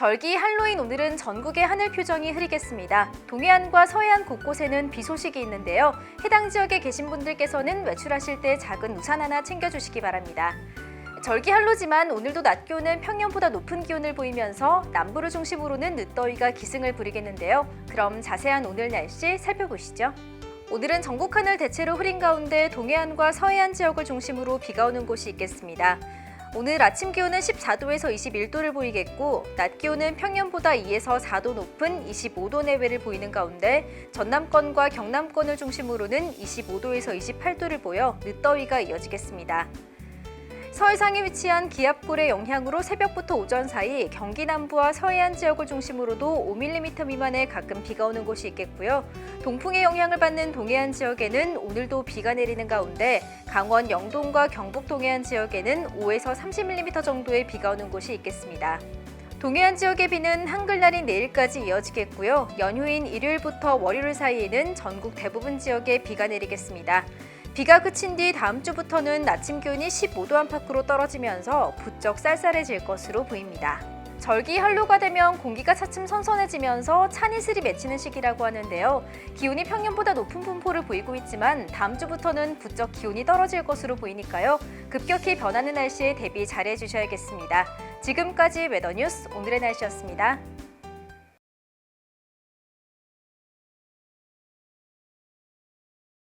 절기 할로윈 오늘은 전국의 하늘 표정이 흐리겠습니다. 동해안과 서해안 곳곳에는 비 소식이 있는데요. 해당 지역에 계신 분들께서는 외출하실 때 작은 우산 하나 챙겨주시기 바랍니다. 절기 할로지만 오늘도 낮 기온은 평년보다 높은 기온을 보이면서 남부를 중심으로는 늦더위가 기승을 부리겠는데요. 그럼 자세한 오늘 날씨 살펴보시죠. 오늘은 전국 하늘 대체로 흐린 가운데 동해안과 서해안 지역을 중심으로 비가 오는 곳이 있겠습니다. 오늘 아침 기온은 14도에서 21도를 보이겠고 낮 기온은 평년보다 2에서 4도 높은 25도 내외를 보이는 가운데 전남권과 경남권을 중심으로는 25도에서 28도를 보여 늦더위가 이어지겠습니다. 서해상에 위치한 기압골의 영향으로 새벽부터 오전 사이 경기 남부와 서해안 지역을 중심으로도 5mm 미만의 가끔 비가 오는 곳이 있겠고요. 동풍의 영향을 받는 동해안 지역에는 오늘도 비가 내리는 가운데 강원 영동과 경북 동해안 지역에는 5에서 30mm 정도의 비가 오는 곳이 있겠습니다. 동해안 지역의 비는 한글날인 내일까지 이어지겠고요. 연휴인 일요일부터 월요일 사이에는 전국 대부분 지역에 비가 내리겠습니다. 비가 그친 뒤 다음 주부터는 아침 기온이 15도 안팎으로 떨어지면서 부쩍 쌀쌀해질 것으로 보입니다. 절기 한로가 되면 공기가 차츰 선선해지면서 찬 이슬이 맺히는 시기라고 하는데요. 기온이 평년보다 높은 분포를 보이고 있지만 다음 주부터는 부쩍 기온이 떨어질 것으로 보이니까요. 급격히 변하는 날씨에 대비 잘해 주셔야겠습니다. 지금까지 웨더뉴스 오늘의 날씨였습니다.